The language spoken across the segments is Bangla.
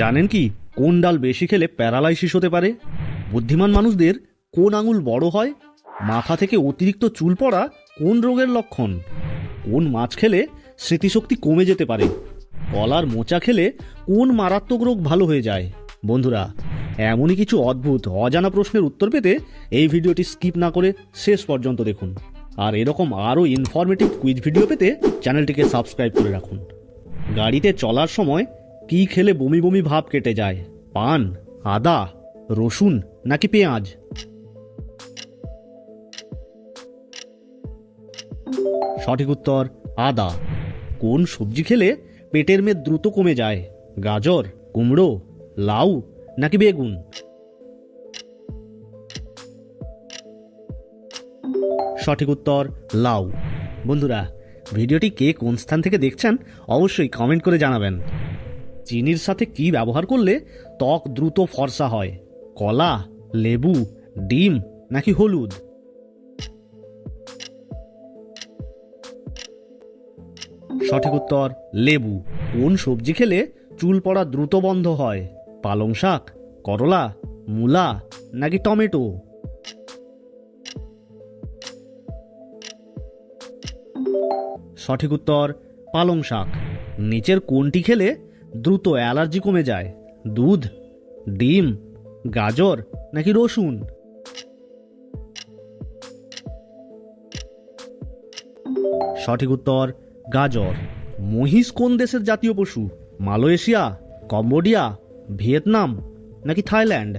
জানেন কি, কোন ডাল বেশি খেলে প্যারালাইসিস হতে পারে? বুদ্ধিমান মানুষদের কোন আঙুল বড় হয়? মাথা থেকে অতিরিক্ত চুল পড়া কোন রোগের লক্ষণ? কোন মাছ খেলে স্মৃতিশক্তি কমে যেতে পারে? কলার মোচা খেলে কোন মারাত্মক রোগ ভালো হয়ে যায়? বন্ধুরা, এমনই কিছু অদ্ভুত, অজানা প্রশ্নের উত্তর পেতে এই ভিডিওটি স্কিপ না করে শেষ পর্যন্ত দেখুন। আর এরকম আরও ইনফরমেটিভ কুইজ ভিডিও পেতে চ্যানেলটিকে সাবস্ক্রাইব করে রাখুন। গাড়িতে চলার সময় কি খেলে বমি বমি ভাব কেটে যায়? পান, আদা, রসুন নাকি পেঁয়াজ? সঠিক উত্তর, আদা। কোন সবজি খেলে পেটের মেদ দ্রুত কমে যায়? গাজর, কুমড়ো, লাউ নাকি বেগুন? সঠিক উত্তর, লাউ। বন্ধুরা, ভিডিওটি কে কোন স্থান থেকে দেখছেন অবশ্যই কমেন্ট করে জানাবেন। চিনির সাথে কি ব্যবহার করলে ত্বক দ্রুত ফর্সা হয়? কলা, লেবু, ডিম নাকি হলুদ? সঠিক উত্তর, লেবু। কোন সবজি খেলে চুল পড়া দ্রুত বন্ধ হয়? পালং শাক, করলা, মূলা নাকি টমেটো? সঠিক উত্তর, পালং শাক। নিচের কোনটি খেলে দ্রুত অ্যালার্জি কমে যায়। দুধ, ডিম, গাজর নাকি রসুন? সঠিক উত্তর, গাজর। মহিষ কোন দেশের জাতীয় পশু? মালয়েশিয়া, কম্বোডিয়া, ভিয়েতনাম নাকি থাইল্যান্ড?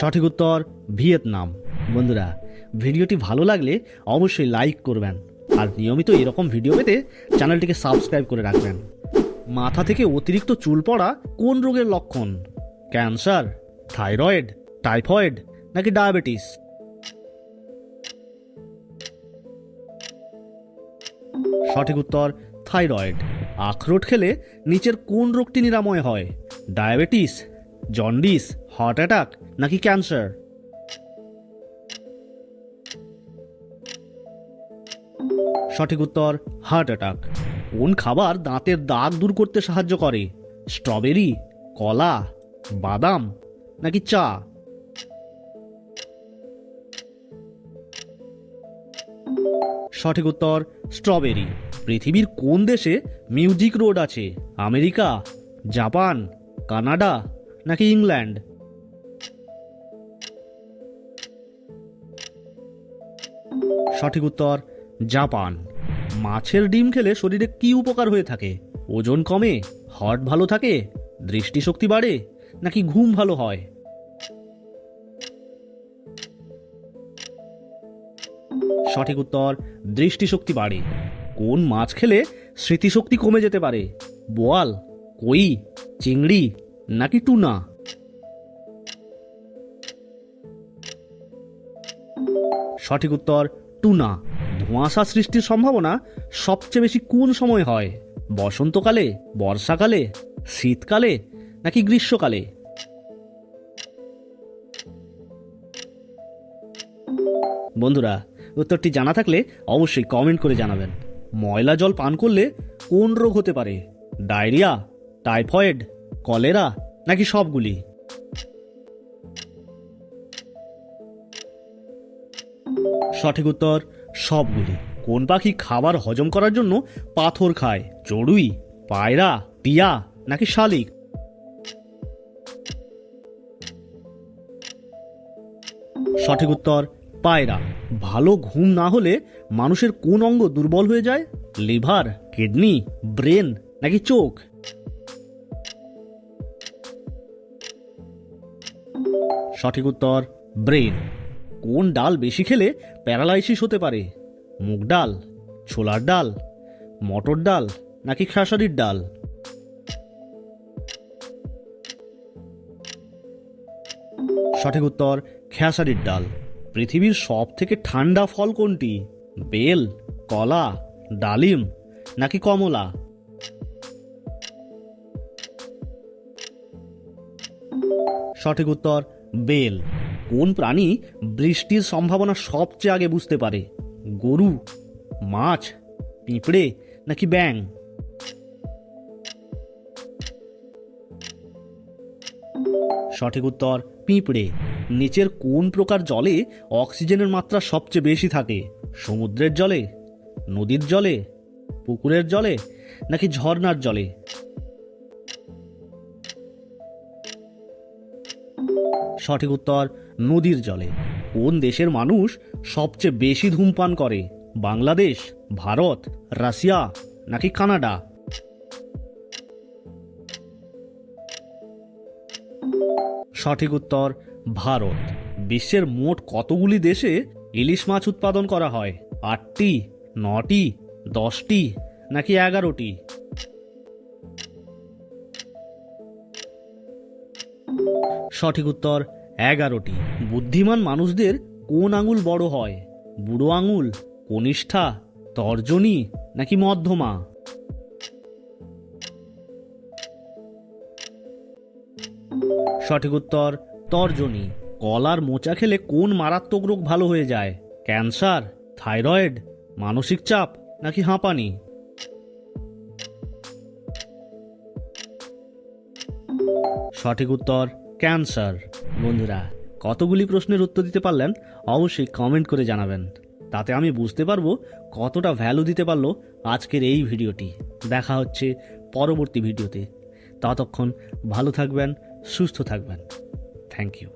সঠিক উত্তর, ভিয়েতনাম। বন্ধুরা, ভিডিওটি ভালো লাগলে অবশ্যই লাইক করবেন। আর নিয়মিত এরকম ভিডিও পেতে চ্যানেলটিকে সাবস্ক্রাইব করে রাখবেন। মাথা থেকে অতিরিক্ত চুল পড়া কোন রোগের লক্ষণ? ক্যান্সার থাইরয়েড টাইফয়েড নাকি ডায়াবেটিস সঠিক উত্তর থাইরয়েড আখরোট খেলে নিচের কোন রোগটি নিরাময় হয়? ডায়াবেটিস জন্ডিস হার্ট অ্যাটাক নাকি ক্যান্সার সঠিক উত্তর হার্ট অ্যাটাক কোন খাবার দাঁতের দাগ দূর করতে সাহায্য করে? স্ট্রবেরি কলা, বাদাম, নাকি চা? সঠিক উত্তর স্ট্রবেরি পৃথিবীর কোন দেশে মিউজিক রোড আছে? আমেরিকা, জাপান, কানাডা, নাকি ইংল্যান্ড? সঠিক উত্তর জাপান। মাছের ডিম খেলে শরীরে কি উপকার হয়ে থাকে? ওজন কমে? হার্ট ভালো থাকে? দৃষ্টিশক্তি বাড়ে? নাকি ঘুম ভালো হয়? সঠিক উত্তর, দৃষ্টিশক্তি বাড়ে। কোন মাছ খেলে স্মৃতিশক্তি কমে যেতে পারে? বোয়াল, কই, চিংড়ি, নাকি টুনা? সঠিক উত্তর, টুনা। ধোঁয়াশা সৃষ্টির সম্ভাবনা সবচেয়ে বেশি কোন সময় হয়? বসন্তকালে, বর্ষাকালে, শীতকালে, নাকি গ্রীষ্মকালে? বন্ধুরা, উত্তরটি জানা থাকলে অবশ্যই কমেন্ট করে জানাবেন। ময়লা জল পান করলে কোন রোগ হতে পারে? ডায়রিয়া, টাইফয়েড, কলেরা, নাকি সবগুলি? সঠিক উত্তর সবগুলি। কোন পাখি খাবার হজম করার জন্য পাথর খায়? চড়ুই, পায়রা, টিয়া নাকি শালিক? সঠিক উত্তর, পায়রা। ভালো ঘুম না হলে মানুষের কোন অঙ্গ দুর্বল হয়ে যায়? লিভার, কিডনি, ব্রেন নাকি চোখ? সঠিক উত্তর, ব্রেন। কোন ডাল বেশি খেলে প্যারালাইসিস হতে পারে? মুগ ডাল, ছোলার ডাল, মটর ডাল নাকি খেসারির ডাল? সঠিক উত্তর, খেসারির ডাল। পৃথিবীর সব থেকে ঠান্ডা ফল কোনটি? বেল, কলা, ডালিম নাকি কমলা? সঠিক উত্তর, বেল। কোন প্রাণী বৃষ্টির সম্ভাবনা সবচেয়ে আগে বুঝতে পারে? গরু, মাছ, পিঁপড়ে নাকি ব্যাং সঠিক উত্তর, পিঁপড়ে। নিচের কোন প্রকার জলে অক্সিজেনের মাত্রা সবচেয়ে বেশি থাকে? সমুদ্রের জলে, নদীর জলে, পুকুরের জলে নাকি ঝর্ণার জলে? সঠিক উত্তর নদীর জলে। কোন দেশের মানুষ সবচেয়ে বেশি ধূমপান করে? বাংলাদেশ, ভারত, রাশিয়া, নাকি কানাডা? সঠিক উত্তর, ভারত। বিশ্বের মোট কতগুলি দেশে ইলিশ মাছ উৎপাদন করা হয়? আটটি, নটি, দশটি, নাকি এগারোটি? সঠিক উত্তর এগারোটি। বুদ্ধিমান মানুষদের কোন আঙুল বড় হয়? বুড়ো আঙুল, কনিষ্ঠা, তর্জনী, নাকি মধ্যমা? সঠিক উত্তর, তর্জনী। কলার মোচা খেলে কোন মারাত্মক রোগ ভালো হয়ে যায়? ক্যান্সার, থাইরয়েড, মানসিক চাপ, নাকি হাঁপানি? সঠিক উত্তর, ক্যান্সার। বন্ধুরা, কতগুলি প্রশ্নের উত্তর দিতে পারলেন অবশ্যই কমেন্ট করে জানাবেন। তাতে আমি বুঝতে পারব কতটা ভ্যালু দিতে পারল আজকের এই ভিডিওটি। দেখা হচ্ছে পরবর্তী ভিডিওতে। ততক্ষণ ভালো থাকবেন, সুস্থ থাকবেন। Thank you